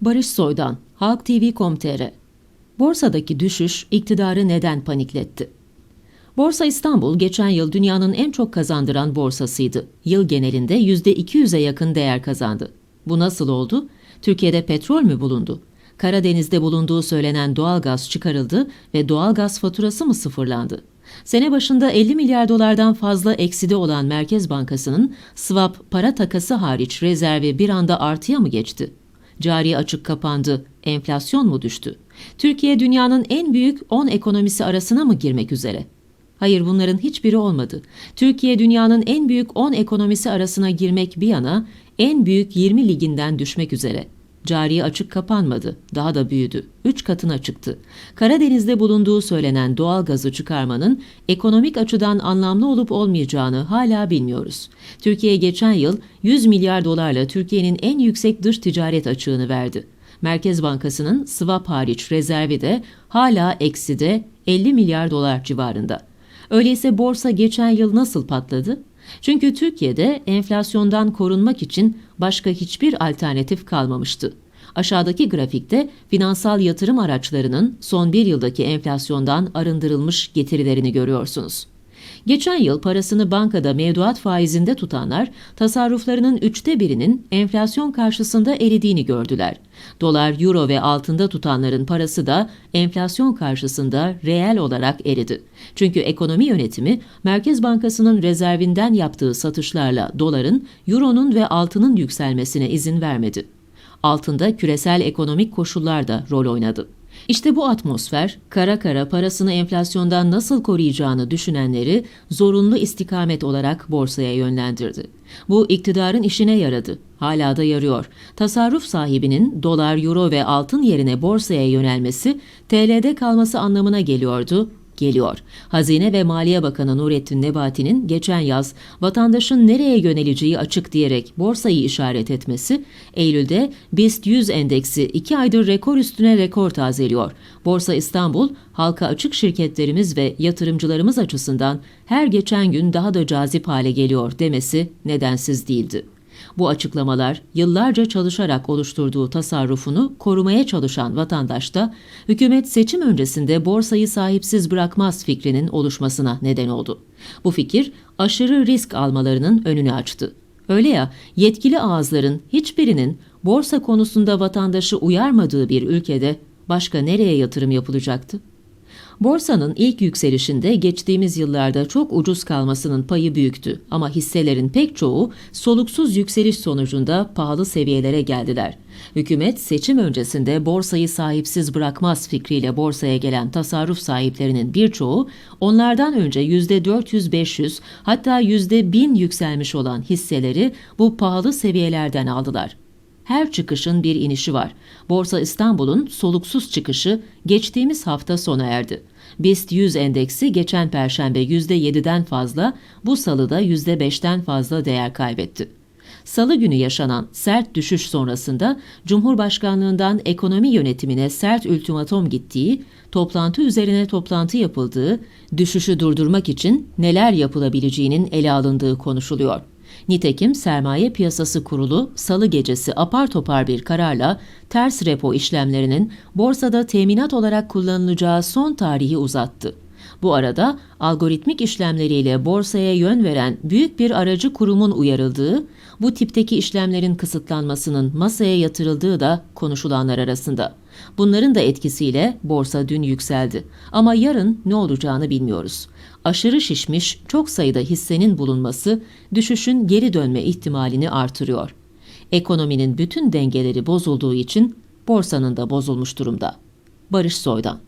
Barış Soydan, Halk TV.com.tr Borsadaki düşüş iktidarı neden panikletti? Borsa İstanbul geçen yıl dünyanın en çok kazandıran borsasıydı. Yıl genelinde %200'e yakın değer kazandı. Bu nasıl oldu? Türkiye'de petrol mü bulundu? Karadeniz'de bulunduğu söylenen doğalgaz çıkarıldı ve doğalgaz faturası mı sıfırlandı? Sene başında 50 milyar dolardan fazla ekside olan Merkez Bankası'nın swap para takası hariç rezervi bir anda artıya mı geçti? Cari açık kapandı, enflasyon mu düştü? Türkiye dünyanın en büyük 10 ekonomisi arasına mı girmek üzere? Hayır bunların hiçbiri olmadı. Türkiye dünyanın en büyük 10 ekonomisi arasına girmek bir yana en büyük 20 liginden düşmek üzere. Cari açık kapanmadı, daha da büyüdü. Üç katına çıktı. Karadeniz'de bulunduğu söylenen doğal gazı çıkarmanın ekonomik açıdan anlamlı olup olmayacağını hala bilmiyoruz. Türkiye geçen yıl 100 milyar dolarla Türkiye'nin en yüksek dış ticaret açığını verdi. Merkez Bankası'nın swap hariç rezervi de hala ekside 50 milyar dolar civarında. Öyleyse borsa geçen yıl nasıl patladı? Çünkü Türkiye'de enflasyondan korunmak için başka hiçbir alternatif kalmamıştı. Aşağıdaki grafikte finansal yatırım araçlarının son bir yıldaki enflasyondan arındırılmış getirilerini görüyorsunuz. Geçen yıl parasını bankada mevduat faizinde tutanlar tasarruflarının üçte birinin enflasyon karşısında eridiğini gördüler. Dolar, euro ve altında tutanların parası da enflasyon karşısında reel olarak eridi. Çünkü ekonomi yönetimi Merkez Bankası'nın rezervinden yaptığı satışlarla doların, euronun ve altının yükselmesine izin vermedi. Altında küresel ekonomik koşullar da rol oynadı. İşte bu atmosfer, kara kara parasını enflasyondan nasıl koruyacağını düşünenleri zorunlu istikamet olarak borsaya yönlendirdi. Bu iktidarın işine yaradı. Hala da yarıyor. Tasarruf sahibinin dolar, euro ve altın yerine borsaya yönelmesi TL'de kalması anlamına geliyordu geliyor. Hazine ve Maliye Bakanı Nurettin Nebati'nin geçen yaz vatandaşın nereye yöneleceği açık diyerek borsayı işaret etmesi, Eylül'de BIST 100 endeksi 2 aydır rekor üstüne rekor tazeliyor. Borsa İstanbul, halka açık şirketlerimiz ve yatırımcılarımız açısından her geçen gün daha da cazip hale geliyor demesi nedensiz değildi. Bu açıklamalar yıllarca çalışarak oluşturduğu tasarrufunu korumaya çalışan vatandaşta hükümet seçim öncesinde borsayı sahipsiz bırakmaz fikrinin oluşmasına neden oldu. Bu fikir aşırı risk almalarının önünü açtı. Öyle ya yetkili ağızların hiçbirinin borsa konusunda vatandaşı uyarmadığı bir ülkede başka nereye yatırım yapılacaktı? Borsanın ilk yükselişinde geçtiğimiz yıllarda çok ucuz kalmasının payı büyüktü ama hisselerin pek çoğu soluksuz yükseliş sonucunda pahalı seviyelere geldiler. Hükümet seçim öncesinde borsayı sahipsiz bırakmaz fikriyle borsaya gelen tasarruf sahiplerinin birçoğu onlardan önce %400-500 hatta %1000 yükselmiş olan hisseleri bu pahalı seviyelerden aldılar. Her çıkışın bir inişi var. Borsa İstanbul'un soluksuz çıkışı geçtiğimiz hafta sona erdi. BIST 100 endeksi geçen perşembe %7'den fazla, bu salıda %5'ten fazla değer kaybetti. Salı günü yaşanan sert düşüş sonrasında Cumhurbaşkanlığından ekonomi yönetimine sert ultimatom gittiği, toplantı üzerine toplantı yapıldığı, düşüşü durdurmak için neler yapılabileceğinin ele alındığı konuşuluyor. Nitekim Sermaye Piyasası Kurulu salı gecesi apar topar bir kararla ters repo işlemlerinin borsada teminat olarak kullanılacağı son tarihi uzattı. Bu arada algoritmik işlemleriyle borsaya yön veren büyük bir aracı kurumun uyarıldığı, bu tipteki işlemlerin kısıtlanmasının masaya yatırıldığı da konuşulanlar arasında. Bunların da etkisiyle borsa dün yükseldi. Ama yarın ne olacağını bilmiyoruz. Aşırı şişmiş çok sayıda hissenin bulunması düşüşün geri dönme ihtimalini artırıyor. Ekonominin bütün dengeleri bozulduğu için borsanın da bozulmuş durumda. Barış Soydan